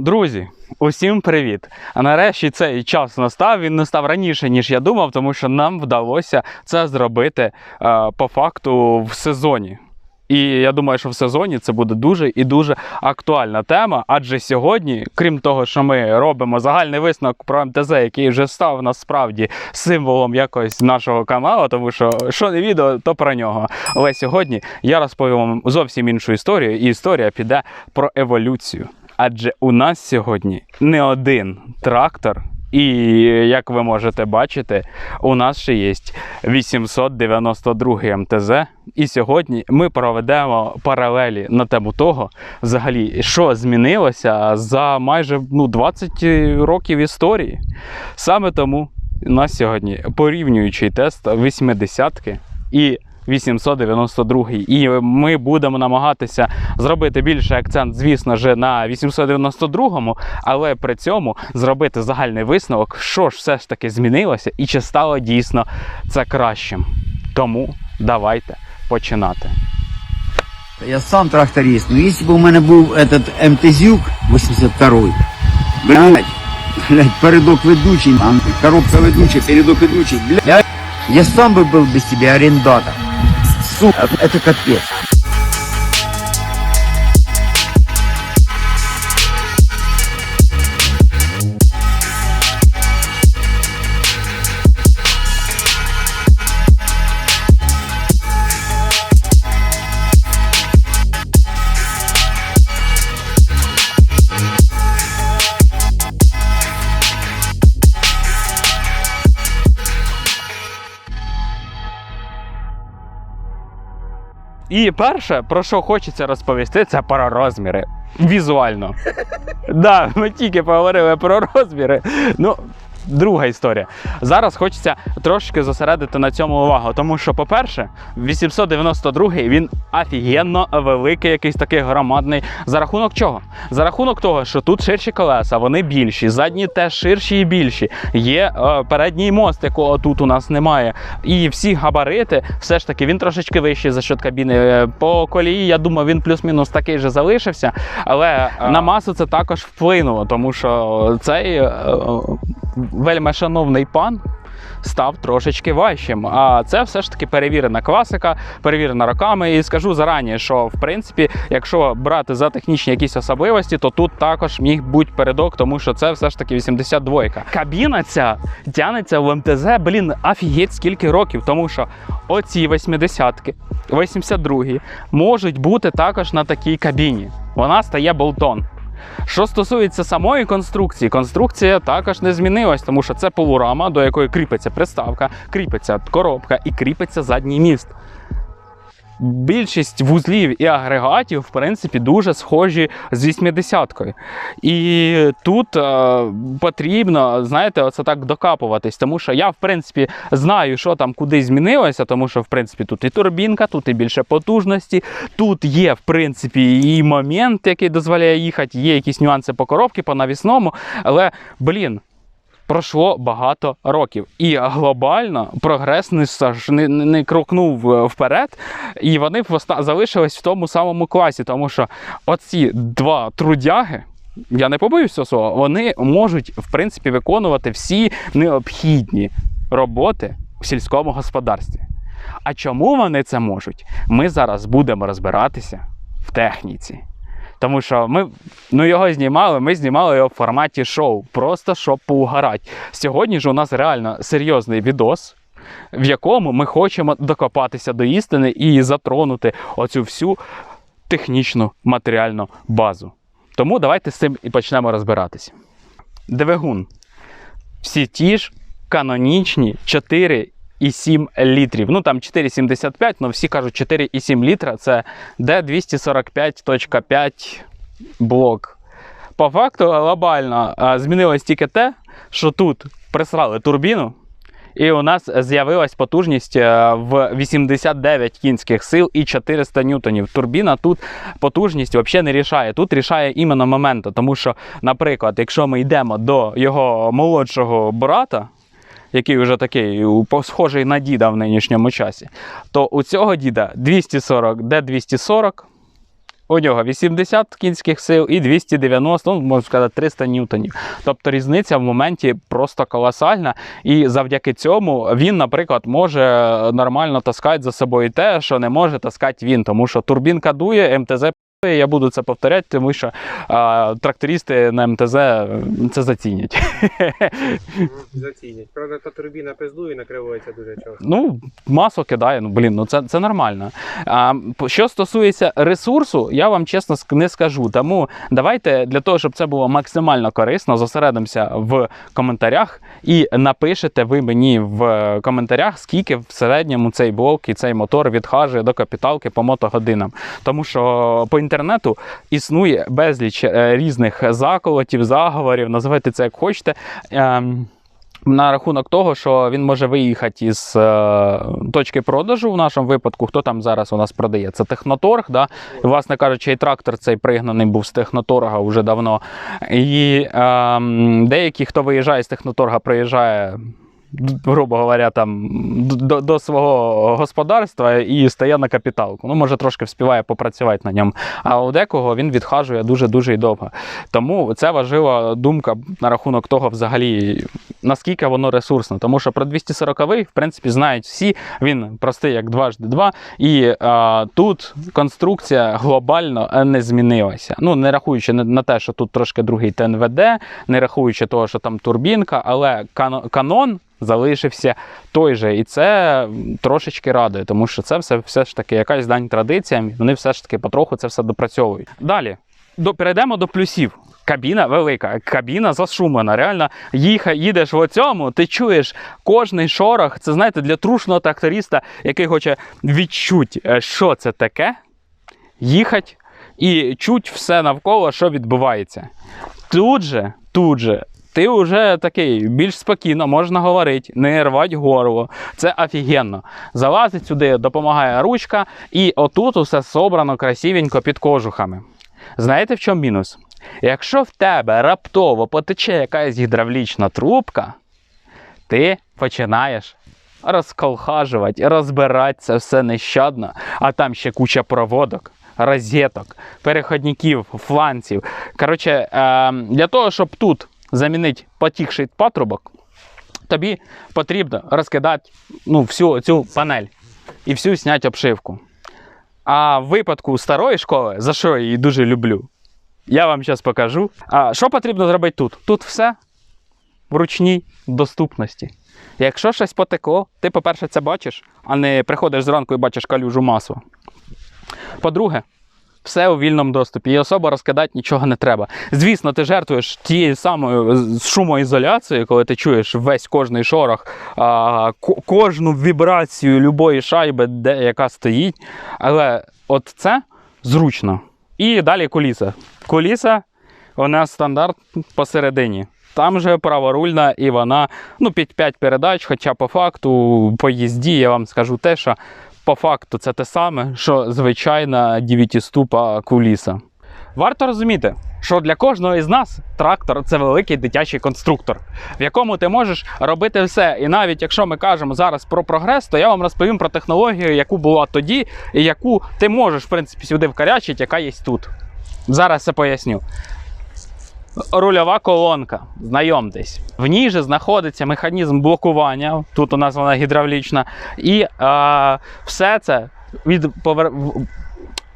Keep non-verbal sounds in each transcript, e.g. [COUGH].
Друзі, усім привіт! А нарешті цей час настав. Він настав раніше, ніж я думав, тому що нам вдалося це зробити е, по факту в сезоні. І я думаю, що в сезоні це буде дуже і дуже актуальна тема. Адже сьогодні, крім того, що ми робимо загальний висновок про МТЗ, який вже став насправді символом якось нашого каналу, тому що що не відео, то про нього. Але сьогодні я розповім вам зовсім іншу історію, і історія піде про еволюцію. Адже у нас сьогодні не один трактор, і як ви можете бачити, у нас ще є 892 МТЗ. І сьогодні ми проведемо паралелі на тему того, взагалі, що змінилося за майже ну, 20 років історії. Саме тому у нас сьогодні порівнюючий тест 80-ки і 892 І ми будемо намагатися зробити більше акцент, звісно ж, на 892-му, але при цьому зробити загальний висновок, що ж все ж таки змінилося і чи стало дійсно це кращим. Тому давайте починати. Я сам тракторист, но если бы у мене був этот МТЗюк 82-й, блядь, блядь, передок ведучий, а, коробка ведучая, передок ведучий, блядь, я сам бы был без тебя арендатор. Сука, это капец. І перше, про що хочеться розповісти, це про розміри. Візуально. [LAUGHS] Да, ми тільки поговорили про розміри. Ну, друга історія. Зараз хочеться трошки зосередити на цьому увагу, тому що, по-перше, 892-й він офігенно великий, якийсь такий громадний. За рахунок чого? За рахунок того, що тут ширші колеса, вони більші, задні теж ширші і більші. Є е, передній мост, якого тут у нас немає. І всі габарити, все ж таки, він трошечки вищий за счет кабіни. Е, По колії, я думаю, він плюс-мінус такий же залишився. Але е, на масу це також вплинуло, тому що цей е, вельми шановний пан. Став трошечки важчим. А це все ж таки перевірена класика, перевірена роками. І скажу зарані, що в принципі, якщо брати за технічні якісь особливості, то тут також міг бути передок, тому що це все ж таки 82-ка. Кабіна ця тянеться в МТЗ, блін, офігеть скільки років, тому що оці 80-ки, 82-гі можуть бути також на такій кабіні. Вона стає болтон. Що стосується самої конструкції, конструкція також не змінилась, тому що це полурама, до якої кріпиться приставка, кріпиться коробка і кріпиться задній міст. Більшість вузлів і агрегатів, в принципі, дуже схожі з 80-кою. І тут е, потрібно, знаєте, оце так докапуватись, тому що я, в принципі, знаю, що там куди змінилося, тому що, в принципі, тут і турбінка, тут і більше потужності, тут є, в принципі, і момент, який дозволяє їхати, є якісь нюанси по коробці, по навісному. Але, блін, пройшло багато років. І глобально прогрес не, не, не крокнув е, вперед, і вони залишились в тому самому класі, тому що оці два трудяги. Я не побоюсь цього слова, вони можуть в принципі виконувати всі необхідні роботи в сільському господарстві. А чому вони це можуть? Ми зараз будемо розбиратися в техніці. Тому що ми ну, його знімали, ми знімали його в форматі шоу, просто щоб поугарати. Сьогодні ж у нас реально серйозний відос, в якому ми хочемо докопатися до істини і затронути оцю всю технічну матеріальну базу. Тому давайте з цим і почнемо розбиратися. Двигун. Всі ті ж канонічні 4,7 літрів. Ну там 4,75, але всі кажуть 4,7 літра це D245.5 блок. По факту глобально змінилось тільки те, що тут присрали турбіну, і у нас з'явилась потужність е, в 89 кінських сил і 400 ньютонів. Турбіна тут потужність взагалі не рішає. Тут рішає іменно момент. Тому що, наприклад, якщо ми йдемо до його молодшого брата, який вже такий схожий на діда в нинішньому часі, то у цього діда 240, де 240, У нього 80 кінських сил і 290, ну, можна сказати, 300 ньютонів. Тобто різниця в моменті просто колосальна. І завдяки цьому він, наприклад, може нормально таскати за собою те, що не може таскати він, тому що турбінка дує, МТЗ. Я буду це повторяти, тому що а, трактористи на МТЗ це зацінять. Зацінять. Правда, та турбіна пиздує накривається дуже часто. Ну, масло кидає, ну блін, ну це, це нормально. А, що стосується ресурсу, я вам чесно не скажу. Тому давайте для того, щоб це було максимально корисно, зосередимося в коментарях і напишете ви мені в коментарях, скільки в середньому цей блок і цей мотор відхажує до капіталки по мотогодинам. Тому що по інтернету існує безліч е, різних заколотів, заговорів, називайте це як хочете. Ем, на рахунок того, що він може виїхати із е, точки продажу в нашому випадку, хто там зараз у нас продає? Це техноторг. Да? І, власне кажучи, і трактор цей пригнаний був з техноторга вже давно. І е, деякі, хто виїжджає з техноторга, приїжджає. Грубо говоря, там до, до свого господарства і стає на капіталку. Ну, може, трошки вспіває попрацювати на ньому. А у декого він відхажує дуже-дуже і довго. Тому це важлива думка на рахунок того, взагалі, наскільки воно ресурсно. Тому що про 240-й, в принципі, знають всі. Він простий як дважди два. І а, тут конструкція глобально не змінилася. Ну, не рахуючи на- те, що тут трошки другий ТНВД, не рахуючи того, що там турбінка, але кано- канон. Залишився той же, і це трошечки радує, тому що це все, все ж таки якась дань традиціям. Вони все ж таки потроху це все допрацьовують. Далі до, перейдемо до плюсів. Кабіна велика, кабіна зашумана. Реально, їха, їдеш в цьому, ти чуєш кожний шорох. Це знаєте, для трушного тракториста, який хоче відчути, е, що це таке, їхать і чуть все навколо, що відбувається. Тут же, тут же. Ти вже такий більш спокійно можна говорити, не рвать горло. Це офігенно. Залазить сюди, допомагає ручка, і отут усе собрано красивенько під кожухами. Знаєте, в чому мінус? Якщо в тебе раптово потече якась гідравлічна трубка, ти починаєш розколхажувати, розбирати це все нещадно, а там ще куча проводок. Розеток, переходників, фланців. Коротше, е, для того, щоб тут замінити потікший патрубок, тобі потрібно розкидати ну, всю цю панель і всю зняти обшивку. А в випадку старої школи, за що я її дуже люблю, я вам зараз покажу. А що потрібно зробити тут? Тут все в ручній доступності. Якщо щось потекло, ти, по-перше, це бачиш, а не приходиш зранку і бачиш калюжу масу. По-друге, все у вільному доступі, і особо розкидати нічого не треба. Звісно, ти жертвуєш тією самою шумоізоляцією, коли ти чуєш весь кожний шорох, а, ко- кожну вібрацію любої шайби, де яка стоїть. Але от це зручно. І далі коліса. Коліса у нас стандарт посередині. Там же праворульна і вона ну, під 5 передач, хоча по факту, по їзді я вам скажу те, що по факту це те саме, що звичайна 9-ступа куліса. Варто розуміти, що для кожного із нас трактор це великий дитячий конструктор, в якому ти можеш робити все. І навіть якщо ми кажемо зараз про прогрес, то я вам розповім про технологію, яку була тоді, і яку ти можеш, в принципі, сюди вкарячити, яка є тут. Зараз це поясню. Рульова колонка, знайомтесь. В ній же знаходиться механізм блокування. Тут у нас вона гідравлічна. І е, все це від повер...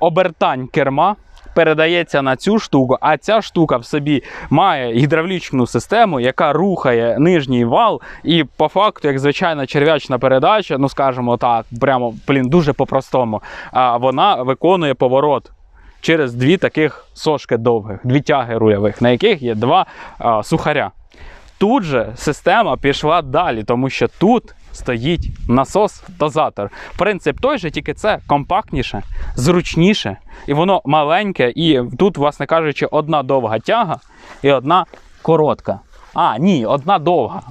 обертань керма передається на цю штуку, а ця штука в собі має гідравлічну систему, яка рухає нижній вал, і по факту, як звичайна черв'ячна передача, ну скажімо так, прямо блін, дуже по-простому, вона виконує поворот через дві таких сошки довгих, дві тяги рульових, на яких є два а, сухаря. Тут же система пішла далі, тому що тут стоїть насос-дозатор. Принцип той же, тільки це компактніше, зручніше, і воно маленьке, і тут, власне кажучи, одна довга тяга і одна коротка. А, ні, одна довга.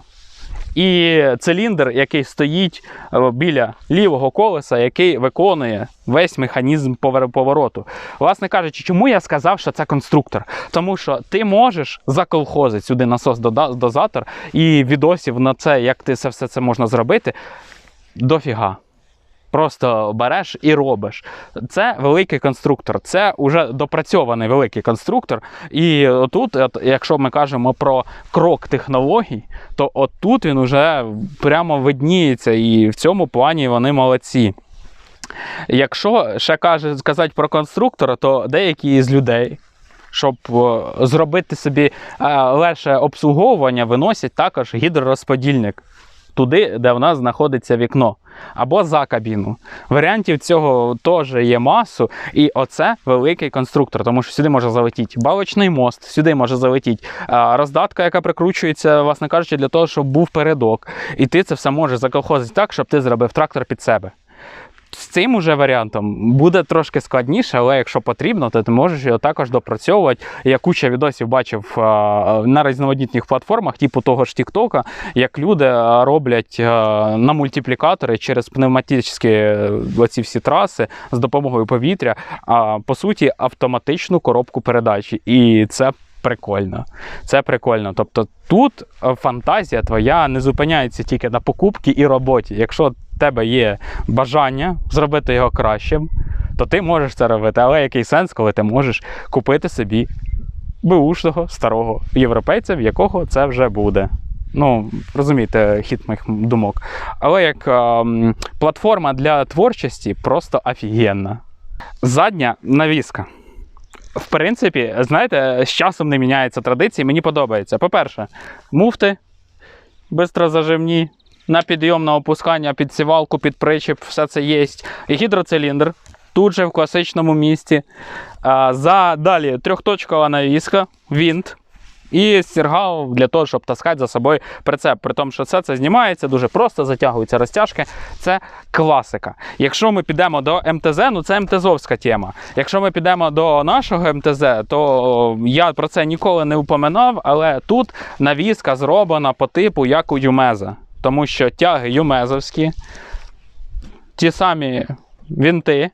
І циліндр, який стоїть е, біля лівого колеса, який виконує весь механізм повороту. Власне кажучи, чому я сказав, що це конструктор? Тому що ти можеш заколхозити сюди насос-дозатор і відосів на це, як ти це все це можна зробити, дофіга. Просто береш і робиш. Це великий конструктор, це вже допрацьований великий конструктор. І тут, якщо ми кажемо про крок технологій, то отут він вже прямо видніється, і в цьому плані вони молодці. Якщо ще каже, сказати про конструктора, то деякі з людей, щоб е, зробити собі е, легше обслуговування, виносять також гідророзподільник туди, де в нас знаходиться вікно, або за кабіну. Варіантів цього теж є масу, і оце великий конструктор, тому що сюди може залетіти балочний мост, сюди може залетіти роздатка, яка прикручується, власне кажучи, для того, щоб був передок. І ти це все може заколхозити так, щоб ти зробив трактор під себе. З цим уже варіантом буде трошки складніше, але якщо потрібно, то ти можеш його також допрацьовувати. Я куча відосів бачив на різноманітних платформах, типу того ж TikTok, як люди роблять на мультиплікатори через пневматичні е, оці всі траси з допомогою повітря, а по суті, автоматичну коробку передачі. І це прикольно. Це прикольно. Тобто тут е, фантазія твоя не зупиняється тільки на покупці і роботі. Якщо в тебе є бажання зробити його кращим, то ти можеш це робити. Але який сенс, коли ти можеш купити собі беушного старого європейця, в якого це вже буде. Ну, розумієте, хід моїх думок. Але як ем, платформа для творчості просто офігенна. Задня навіска. В принципі, знаєте, з часом не міняються традиції, мені подобається. По-перше, муфти бистрозаживні, на підйом, на опускання, під сівалку, під причіп, все це є. Гідроциліндр тут же в класичному місці. А, за далі трьохточкова навіска, вінт. І стергал для того, щоб таскати за собою прицеп. При тому, що все це знімається дуже просто, затягуються розтяжки. Це класика. Якщо ми підемо до МТЗ, ну це МТЗовська тема. Якщо ми підемо до нашого МТЗ, то я про це ніколи не упоминав, але тут навіска зроблена по типу, як у Юмеза. Тому що тяги юмезовські, ті самі вінти,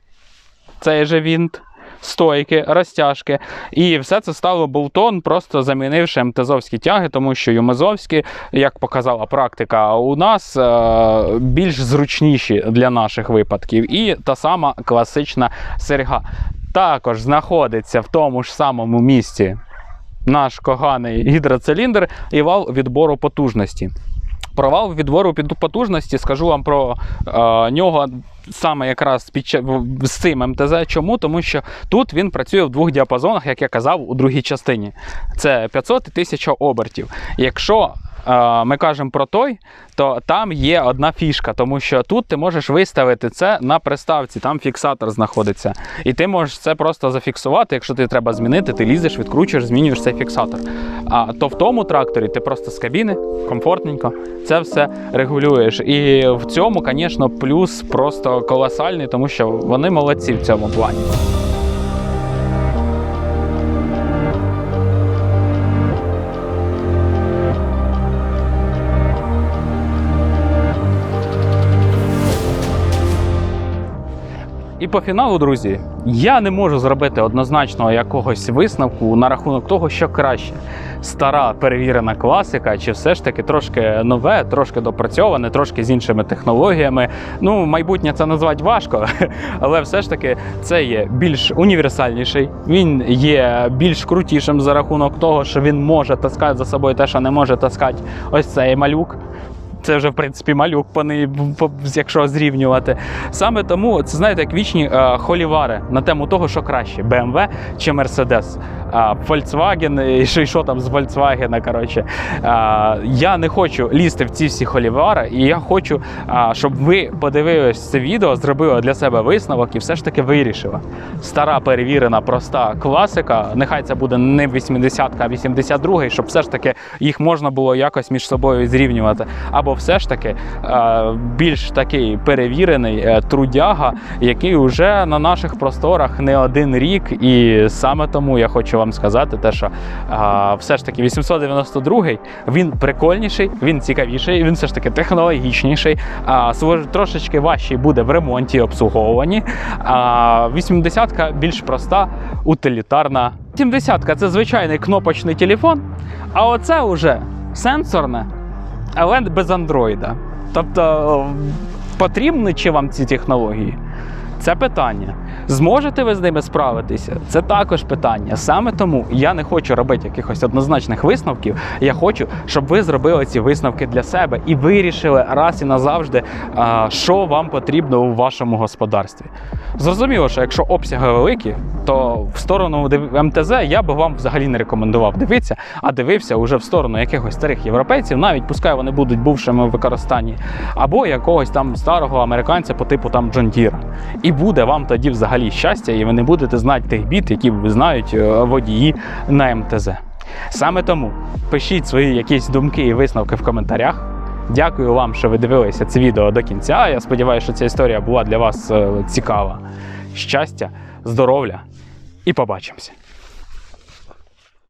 цей же вінт, стойки, розтяжки. І все це стало болтон, просто замінивши МТЗовські тяги, тому що юмезовські, як показала практика, у нас е, більш зручніші для наших випадків. І та сама класична серга. Також знаходиться в тому ж самому місці наш коганий гідроциліндр і вал відбору потужності. Провал відвору під потужності, скажу вам про е, нього саме якраз під з цим МТЗ. Чому? Тому що тут він працює в двох діапазонах, як я казав у другій частині. Це 500 і 1000 обертів. Якщо ми кажемо про той, то там є одна фішка, тому що тут ти можеш виставити це на приставці, там фіксатор знаходиться. І ти можеш це просто зафіксувати. Якщо ти треба змінити, ти лізеш, відкручуєш, змінюєш цей фіксатор. А то в тому тракторі ти просто з кабіни, комфортненько, це все регулюєш. І в цьому, звісно, плюс просто колосальний, тому що вони молодці в цьому плані. І по фіналу, друзі, я не можу зробити однозначного якогось висновку на рахунок того, що краще. Стара перевірена класика, чи все ж таки трошки нове, трошки допрацьоване, трошки з іншими технологіями. Ну, майбутнє це назвати важко, [LAUGHS] але все ж таки це є більш універсальніший. Він є більш крутішим за рахунок того, що він може таскати за собою те, що не може таскати ось цей малюк. Це вже в принципі малюк, по якщо зрівнювати. Саме тому це знаєте, як вічні е, холівари на тему того, що краще: BMW чи Mercedes. А, Volkswagen, і [LAUGHS] що, і що там з Volkswagen, коротше. А, я не хочу лізти в ці всі холівари, і я хочу, а, щоб ви подивились це відео, зробили для себе висновок і все ж таки вирішили. Стара перевірена, проста класика. Нехай це буде не 80-ка, а 82-й, щоб все ж таки їх можна було якось між собою зрівнювати. Або все ж таки е, більш такий перевірений е, трудяга, який вже на наших просторах не один рік. І саме тому я хочу вам сказати, те, що е, все ж таки 892 він прикольніший, він цікавіший, він все ж таки технологічніший, а трошечки важчий буде в ремонті і обслуговуванні. А 80-ка більш проста, утилітарна. 70-ка це звичайний кнопочний телефон, а оце вже сенсорне, але без андроїда. Тобто Потрібні чи вам ці технології? Це питання. Зможете ви з ними справитися? Це також питання. Саме тому я не хочу робити якихось однозначних висновків. Я хочу, щоб ви зробили ці висновки для себе і вирішили раз і назавжди, що вам потрібно у вашому господарстві. Зрозуміло, що якщо обсяги великі, то в сторону МТЗ я би вам взагалі не рекомендував дивитися, а дивився уже в сторону якихось старих європейців, навіть пускай вони будуть бувшими в використанні, або якогось там старого американця по типу там Джон Діра. І буде вам тоді взагалі щастя, і ви не будете знати тих бід, які знають е, водії на МТЗ. Саме тому пишіть свої якісь думки і висновки в коментарях. Дякую вам, що ви дивилися це відео до кінця. Я сподіваюся, що ця історія була для вас е, цікава. Щастя, здоров'я і побачимося!